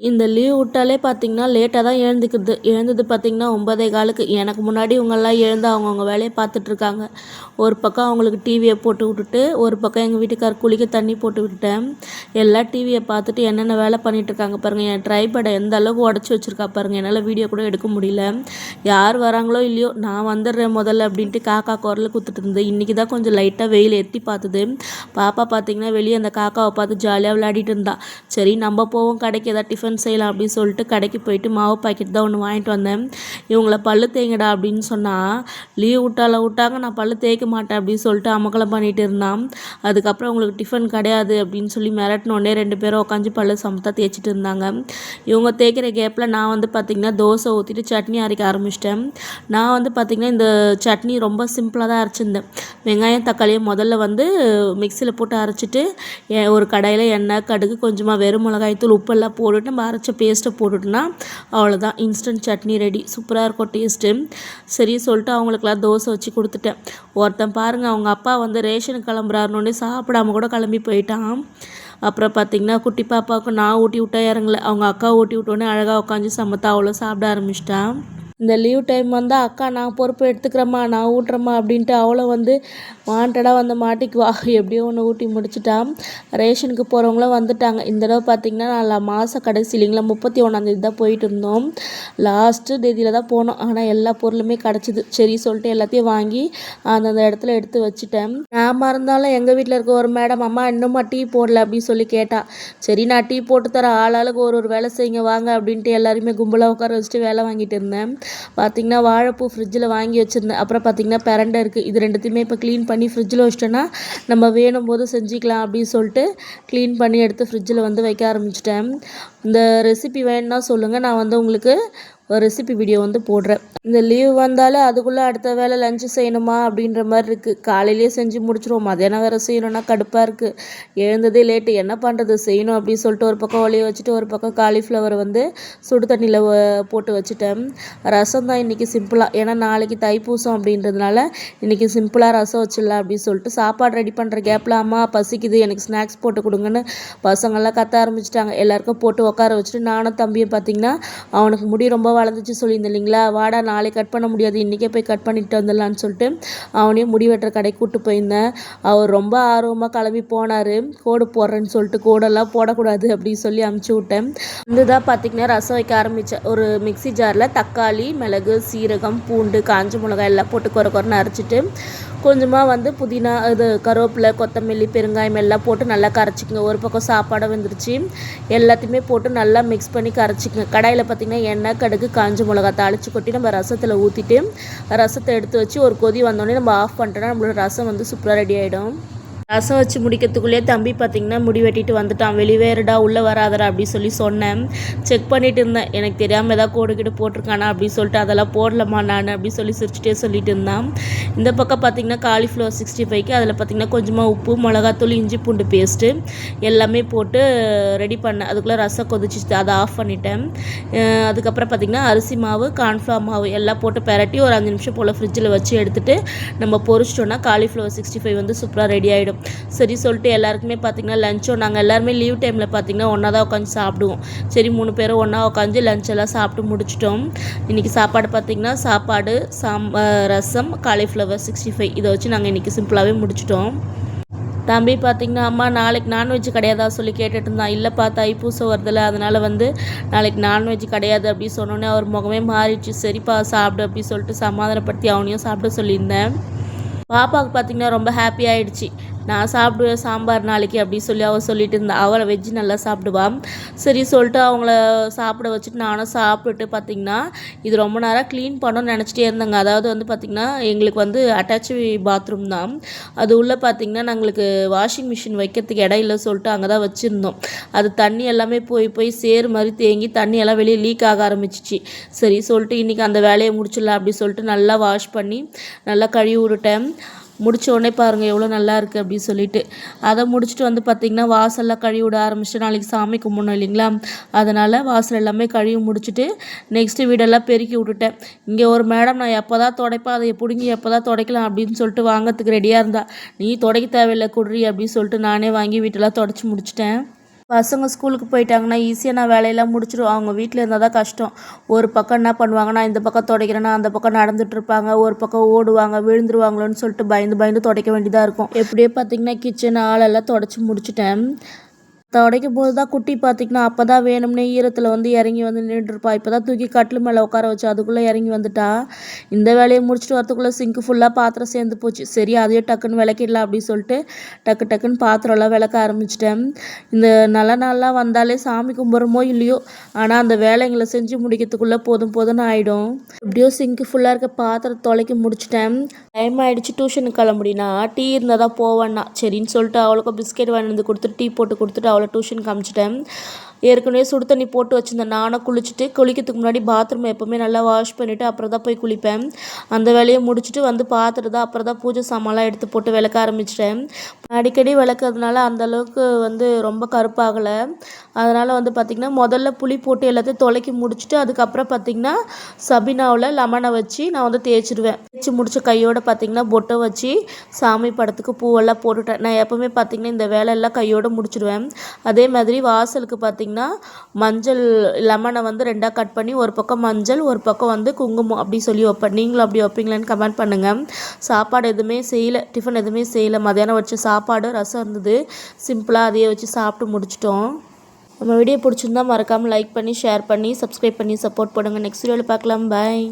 இந்த லீவ் விட்டாலே பார்த்தீங்கன்னா லேட்டாக தான் எழுந்துக்குது. எழுந்தது பார்த்தீங்கன்னா ஒன்பதே காலுக்கு. எனக்கு முன்னாடி இவங்கெல்லாம் எழுந்து அவங்கவுங்க வேலையை பார்த்துட்ருக்காங்க ஒரு பக்கம் அவங்களுக்கு டிவியை போட்டு விட்டுட்டு ஒரு பக்கம் எங்கள் வீட்டுக்கார் குளிக்க தண்ணி போட்டு விட்டுட்டேன். எல்லாம் டிவியை பார்த்துட்டு என்னென்ன வேலை பண்ணிகிட்ருக்காங்க பாருங்கள் என் ட்ரைபேடை எந்த அளவுக்கு உடச்சி வச்சுருக்கா பாருங்கள் என்னால் வீடியோ கூட எடுக்க முடியல. யார் வராங்களோ இல்லையோ நான் வந்துடுறேன் முதல்ல அப்படின்ட்டு காக்கா குரல் குத்துட்டு இருந்தது. இன்றைக்கி தான் கொஞ்சம் லைட்டாக வெயில் எத்தி பார்த்துது பாப்பா பார்த்தீங்கன்னா வெளியே அந்த காக்காவை பார்த்து ஜாலியாக விளையாடிட்டு இருந்தா. சரி நம்ம போவோம். கடைக்கு ஏதாவது டிஃபன் செய்யலாம் அப்படின்னு சொல்லிட்டு கடைக்கு போயிட்டு மாவு பாக்கெட் தான் ஒன்று வாங்கிட்டு வந்தேன். இவங்கள பல்லு தேங்கடா அப்படின்னு சொன்னால் லீவ் விட்டால விட்டாங்க நான் பல்லு தேய்க்க மாட்டேன் அப்படின்னு சொல்லிட்டு அமக்கலம் பண்ணிட்டு இருந்தான். அதுக்கப்புறம் உங்களுக்கு டிஃபன் கிடையாது அப்படின்னு சொல்லி மிரட்டினோடனே ரெண்டு பேரும் உட்காந்து பல்லு சமத்தா தேய்ச்சிட்டு இருந்தாங்க. இவங்க தேய்க்கிற கேப்பில் நான் வந்து பார்த்திங்கன்னா தோசை ஊற்றிட்டு சட்னி அரைக்க ஆரம்பிச்சிட்டேன். நான் வந்து பார்த்திங்கன்னா இந்த சட்னி ரொம்ப சிம்பிளாக தான் அரைச்சிருந்தேன். வெங்காயம் தக்காளியை முதல்ல வந்து மிக்சியில் போட்டு அரைச்சிட்டு எ- ஒரு கடையில் எண்ணெய் கடுகு கொஞ்சமாக வெறும் மிளகாய் தூள் உப்பெல்லாம் போட்டுட்டு நம்ம அரைச்ச பேஸ்ட்டை போட்டுட்டோன்னா அவ்வளோதான் இன்ஸ்டன்ட் சட்னி ரெடி சூப்பராக இருக்கும் டேஸ்ட்டு சரி சொல்லிட்டு அவங்களுக்குலாம் தோசை வச்சு கொடுத்துட்டேன். ஒருத்தன் பாருங்கள் அவங்க அப்பா வந்து ரேஷனுக்கு கிளம்புறாருனோடனே சாப்பிடாம கூட கிளம்பி போயிட்டான். அப்புறம் பார்த்திங்கன்னா குட்டி பாப்பாவுக்கு நான் ஊட்டி விட்டா இறங்கல. அவங்க அக்கா ஊட்டி விட்டோன்னே அழகாக உட்காந்து சமத்தா அவ்வளோ சாப்பிட ஆரம்பிச்சிட்டான் இந்த லீவ் டைம் வந்தால் அக்கா நான் பொறுப்பு எடுத்துக்கிறேம்மா நான் ஊட்டுறேம்மா அப்படின்ட்டு அவளை வந்து வாண்டடாக வந்து மாட்டிக்குவா. எப்படியோ ஒன்று ஊட்டி முடிச்சுட்டான். ரேஷனுக்கு போகிறவங்களும் வந்துட்டாங்க. இந்த தடவை பார்த்திங்கன்னா நான் மாத கடைசி இல்லைங்களா முப்பத்தி ஒன்றாந்தேதி தான் போயிட்டு இருந்தோம். லாஸ்ட்டு தேதியில் தான் போனோம். ஆனால் எல்லா பொருளுமே கிடச்சிது. சரி சொல்லிட்டு எல்லாத்தையும் வாங்கி அந்தந்த இடத்துல எடுத்து வச்சுட்டேன். நாம இருந்தாலும் எங்கள் வீட்டில் இருக்க ஒரு மேடம் அம்மா இன்னுமா டீ போடல அப்படின்னு சொல்லி கேட்டா. சரி நான் டீ போட்டு தரேன். ஆளாளுக்கு ஒரு ஒரு வேலை செய்யுங்க வாங்க அப்படின்ட்டு எல்லாருமே கும்பலாக உட்கார வச்சுட்டு வேலை வாங்கிட்டு இருந்தேன். பார்த்திங்கன்னா வாழைப்பூ ஃப்ரிட்ஜில் வாங்கி வச்சுருந்தேன். அப்புறம் பார்த்திங்கன்னா பெரண்டை இருக்குது இது ரெண்டுத்தையுமே இப்போ க்ளீன் பண்ணி ஃப்ரிட்ஜில் வச்சிட்டோன்னா நம்ம வேணும் போது செஞ்சுக்கலாம் அப்படின்னு சொல்லிட்டு க்ளீன் பண்ணி எடுத்து ஃப்ரிட்ஜில் வந்து வைக்க ஆரம்பிச்சிட்டேன். இந்த ரெசிபி வேணும்னா சொல்லுங்கள் நான் வந்து உங்களுக்கு ஒரு ரெசிபி வீடியோ வந்து போடுறேன். இந்த லீவ் வந்தாலே அதுக்குள்ளே அடுத்த வேலை லஞ்சு செய்யணுமா அப்படின்ற மாதிரி இருக்குது காலையிலேயே செஞ்சு முடிச்சிருவோம். மதியானம் வேறு செய்யணும்னா கடுப்பாக இருக்குது எழுந்ததே லேட்டு என்ன பண்ணுறது செய்யணும் அப்படின்னு சொல்லிட்டு ஒரு பக்கம் ஒளிய வச்சுட்டு ஒரு பக்கம் காலிஃப்ளவர் வந்து சுடு தண்ணியில் போட்டு வச்சுட்டேன். ரசம் தான் இன்றைக்கி சிம்பிளாக ஏன்னா நாளைக்கு தைப்பூசம் அப்படின்றதுனால இன்றைக்கி சிம்பிளாக ரசம் வச்சிடலாம் அப்படின்னு சொல்லிட்டு சாப்பாடு ரெடி பண்ணுற கேப்பில் அம்மா பசிக்குது எனக்கு ஸ்நாக்ஸ் போட்டு கொடுங்கன்னு பசங்கள்லாம் கத்த ஆரம்பிச்சிட்டாங்க. எல்லாருக்கும் போட்டு உட்கார வச்சுட்டு நானும் தம்பியும் பார்த்திங்கன்னா அவனுக்கு முடி ரொம்ப வளர்ந்துச்சு சொல்லியிருந்தேன் இல்லைங்களா? வாடா நாளை கட் பண்ண முடியாது இன்றைக்கே போய் கட் பண்ணிட்டு வந்துடலான்னு சொல்லிட்டு அவனையும் முடி வெட்டுற கடைக்கு கூட்டு போயிருந்தேன். அவர் ரொம்ப ஆர்வமாக கிளம்பி போனார். கோடு போடுறேன்னு சொல்லிட்டு கோடெல்லாம் போடக்கூடாது அப்படின்னு சொல்லி அமுச்சு விட்டேன். இதுதான் பார்த்திங்கன்னா ரசம் வைக்க ஆரம்பித்தேன் ஒரு மிக்ஸி ஜாரில் தக்காளி மிளகு சீரகம் பூண்டு காஞ்ச மிளகாய் எல்லாம் போட்டு குறை குறைன்னு அரைச்சிட்டு கொஞ்சமாக வந்து புதினா இது கருவேப்பிலை கொத்தமல்லி பெருங்காயம் எல்லாம் போட்டு நல்லா கரைச்சிக்கங்க. ஒரு பக்கம் சாப்பாடை வெந்துருச்சு. எல்லாத்தையுமே போட்டு நல்லா மிக்ஸ் பண்ணி கரைச்சிக்கங்க. கடாயில் பார்த்திங்கன்னா எண்ணெய் கடுகு காஞ்ச மிளகா தாளித்து கொட்டி நம்ம ரசத்தில் ஊற்றிட்டு ரசத்தை எடுத்து வச்சு ஒரு கொதி வந்தோடனே நம்ம ஆஃப் பண்ணிட்டோன்னா நம்மளோட ரசம் வந்து சூப்பராக ரெடி ஆகிடும் ரசம் வச்சு முடிக்கிறதுக்குள்ளேயே தம்பி பார்த்திங்கன்னா முடி வெட்டிட்டு வந்துட்டான். வெளிவேறுடா உள்ளே வராதடா அப்படி சொல்லி சொன்னேன். செக் பண்ணிட்டு இருந்தேன். எனக்கு தெரியாமல் ஏதாவது கோடு கிட்ட போட்டிருக்கானா அப்படி சொல்லிட்டு அதெல்லாம் போடலம்மா நான் அப்படின்னு சொல்லி சிரிச்சுட்டே சொல்லிட்டு இருந்தான். இந்த பக்கம் பார்த்தீங்கன்னா காலிஃப்ளவர் சிக்ஸ்டி ஃபைவ்க்கு அதில் பார்த்தீங்கன்னா கொஞ்சமாக உப்பு மிளகாத்தூள் இஞ்சி பூண்டு பேஸ்ட்டு எல்லாமே போட்டு ரெடி பண்ணேன். அதுக்குள்ளே ரசம் கொதிச்சிச்சு. அதை ஆஃப் பண்ணிட்டேன். அதுக்கப்புறம் பார்த்திங்கன்னா அரிசி மாவு கார்ன்ஃப்ளவர் மாவு எல்லாம் போட்டு பெரட்டி ஒரு அஞ்சு நிமிஷம் போல் ஃப்ரிட்ஜில் வச்சு எடுத்துகிட்டு நம்ம பொரிச்சிட்டோன்னா காலிஃப்ளவர் சிக்ஸ்டி ஃபைவ் வந்து சூப்பராக ரெடி ஆகிடும் சரி சொல்லிட்டு எல்லாருக்குமே பார்த்திங்கன்னா லஞ்சும் நாங்கள் எல்லாருமே லீவ் டைமில் பார்த்திங்கன்னா ஒன்றா தான் உட்காந்து சாப்பிடுவோம். சரி மூணு பேரும் ஒன்றா உட்காந்து லஞ்ச் எல்லாம் சாப்பிட்டு முடிச்சிட்டோம். இன்றைக்கி சாப்பாடு பார்த்திங்கன்னா சாப்பாடு சாம் ரசம் காலிஃப்ளவர் சிக்ஸ்டி ஃபைவ் இதை வச்சு நாங்கள் இன்றைக்கி சிம்பிளாகவே முடிச்சிட்டோம். தம்பி பார்த்தீங்கன்னா அம்மா நாளைக்கு நான்வெஜ் கிடையாதா சொல்லி கேட்டுட்டு இருந்தான். இல்லைப்பா தைப்பூசம் வருதில்ல அதனால் வந்து நாளைக்கு நான்வெஜ் கிடையாது அப்படின்னு சொன்னோன்னே அவர் முகமே மாறிடுச்சு. சரிப்பா சாப்பிடு அப்படி சொல்லிட்டு சமாதானப்படுத்தி அவனையும் சாப்பிட சொல்லியிருந்தேன். பாப்பாவுக்கு பார்த்தீங்கன்னா ரொம்ப ஹாப்பி ஆகிடுச்சு நான் சாப்பிடுவேன் சாம்பார் நாளைக்கு அப்படி சொல்லி அவள் சொல்லிட்டு இருந்தா. அவளை வெஜ்ஜு நல்லா சாப்பிடுவான் சரி சொல்லிட்டு அவங்கள சாப்பிட வச்சுட்டு நானும் சாப்பிட்டுட்டு பார்த்தீங்கன்னா இது ரொம்ப நேரம் க்ளீன் பண்ணணும்னு நினச்சிட்டே இருந்தாங்க. அதாவது வந்து பார்த்திங்கன்னா எங்களுக்கு வந்து அட்டாச் பாத்ரூம் தான். அது உள்ளே பார்த்திங்கன்னா நாங்களுக்கு வாஷிங் மிஷின் வைக்கிறதுக்கு இடம் இல்லை சொல்லிட்டு அங்கே தான் வச்சுருந்தோம். அது தண்ணி எல்லாமே போய் போய் சேறு மாதிரி தேங்கி தண்ணி எல்லாம் வெளியே லீக் ஆக ஆரம்பிச்சிச்சு. சரி சொல்லிட்டு இன்றைக்கி அந்த வேலையை முடிச்சிடலாம் அப்படி சொல்லிட்டு நல்லா வாஷ் பண்ணி நல்லா கழுவி விட்டுட்டேன். முடிச்ச உடனே பாருங்கள் எவ்வளோ நல்லா இருக்குது அப்படின்னு சொல்லிட்டு. அதை முடிச்சுட்டு வந்து பார்த்திங்கன்னா வாசல்லாம் கழுவி விட ஆரம்பிச்சிட்டு நாளைக்கு சாமி கும்பிடணும் இல்லைங்களா? அதனால் வாசல் எல்லாமே கழுவி முடிச்சுட்டு நெக்ஸ்ட்டு வீடெல்லாம் பெருக்கி விட்டுட்டேன். இங்கே ஒரு மேடம் நான் எப்போ தான் துடைப்பேன் அதை பிடுங்கி எப்போ தான் துடைக்கலாம் அப்படின்னு சொல்லிட்டு வாங்கிறதுக்கு ரெடியாக இருந்தா. நீ துடைக்க தேவையில்லை குடுறி அப்படின்னு சொல்லிட்டு நானே வாங்கி வீட்டெல்லாம் துடைச்சி முடிச்சிட்டேன். பசங்க ஸ்கூலுக்கு போயிட்டாங்கன்னா ஈஸியாக நான் வேலையெல்லாம் முடிச்சிடும் அவங்க வீட்டில் இருந்தால் தான் கஷ்டம். ஒரு பக்கம் என்ன பண்ணுவாங்கன்னா இந்த பக்கம் துடைக்கிறேன்னா அந்த பக்கம் நடந்துட்டு இருப்பாங்க. ஒரு பக்கம் ஓடுவாங்க விழுந்துருவாங்களோன்னு சொல்லிட்டு பயந்து பயந்து துடைக்க வேண்டியதாக இருக்கும். எப்படியே பார்த்தீங்கன்னா கிச்சன் ஆளெல்லாம் தொடச்சி முடிச்சிட்டேன். துடைக்கும் போது தான் குட்டி பார்த்திங்கன்னா அப்போ தான் வேணும்னே ஈரத்தில் வந்து இறங்கி வந்து நின்றுருப்பா. இப்போ தான் தூக்கி கட்டில் மேலே உட்கார வச்சு அதுக்குள்ளே இறங்கி வந்துட்டா. இந்த வேலையை முடிச்சுட்டு வரத்துக்குள்ளே சிங்க்கு ஃபுல்லாக பாத்திரம் சேர்ந்து போச்சு. சரி அதையே டக்குன்னு விளக்கிடலாம் அப்படின்னு சொல்லிட்டு டக்கு டக்குன்னு பாத்திரம்லாம் விளக்க ஆரம்பிச்சிட்டேன். இந்த நல்ல நாள்லாம் வந்தாலே சாமி கும்பிட்றமோ இல்லையோ ஆனால் அந்த வேலைங்களை செஞ்சு முடிக்கிறதுக்குள்ளே போதும் போதும்னு ஆகிடும் எப்படியோ சிங்க்கு ஃபுல்லாக இருக்க பாத்திரம் தொலைக்கி முடிச்சிட்டேன். டைம் ஆகிடுச்சு டியூஷனுக்கு கிளம்புடினா டீ இருந்தால் தான் போவேன்னா. சரின்னு சொல்லிட்டு அவளுக்கும் பிஸ்கெட் வாங்கி வந்து கொடுத்துட்டு டீ போட்டு கொடுத்துட்டு அவளை டியூஷன் காமிச்சிட்டேன் ஏற்கனவே சுடு தண்ணி போட்டு வச்சுருந்தேன் நானும் குளிச்சுட்டு குளிக்கிறதுக்கு முன்னாடி பாத்ரூம் எப்போவுமே நல்லா வாஷ் பண்ணிவிட்டு அப்புறம் தான் போய் குளிப்பேன். அந்த வேலையை முடிச்சுட்டு வந்து பார்த்துட்டு தான் அப்புறம் தான் பூஜை சாமான்லாம் எடுத்து போட்டு விளக்க ஆரம்பிச்சிட்டேன். அடிக்கடி விளக்குறதுனால அந்த அளவுக்கு வந்து ரொம்ப கருப்பாகலை. அதனால் வந்து பார்த்திங்கன்னா முதல்ல புளி போட்டு எல்லாத்தையும் தொலைக்கி முடிச்சுட்டு அதுக்கப்புறம் பார்த்திங்கன்னா சபினாவில் லெமனை வச்சு நான் வந்து தேய்ச்சிடுவேன் தேய்ச்சி முடிச்ச கையோடு பார்த்திங்கன்னா பொட்டை வச்சு சாமி படத்துக்கு பூவெல்லாம் போட்டுட்டேன். நான் எப்போவுமே பார்த்திங்கன்னா இந்த வேலையெல்லாம் கையோடு முடிச்சிடுவேன் அதே மாதிரி வாசலுக்கு பார்த்திங்கன்னா பார்த்திங்கன்னா மஞ்சள் லெமனை வந்து ரெண்டாக கட் பண்ணி ஒரு பக்கம் மஞ்சள் ஒரு பக்கம் வந்து குங்குமம் அப்படி சொல்லி வைப்பேன் நீங்களும் அப்படி வைப்பீங்களான்னு கமெண்ட் பண்ணுங்கள் சாப்பாடு எதுவுமே செய்யலை டிஃபன் எதுவுமே செய்யலை. மதியானம் வச்ச சாப்பாடு ரசம் இருந்தது. சிம்பிளாக அதையே வச்சு சாப்பிட்டு முடிச்சிட்டோம். நம்ம வீடியோ பிடிச்சிருந்தா மறக்காமல் லைக் பண்ணி ஷேர் பண்ணி சப்ஸ்கிரைப் பண்ணி சப்போர்ட் பண்ணுங்கள் நெக்ஸ்ட் வீடியோவில் பார்க்கலாம். பாய்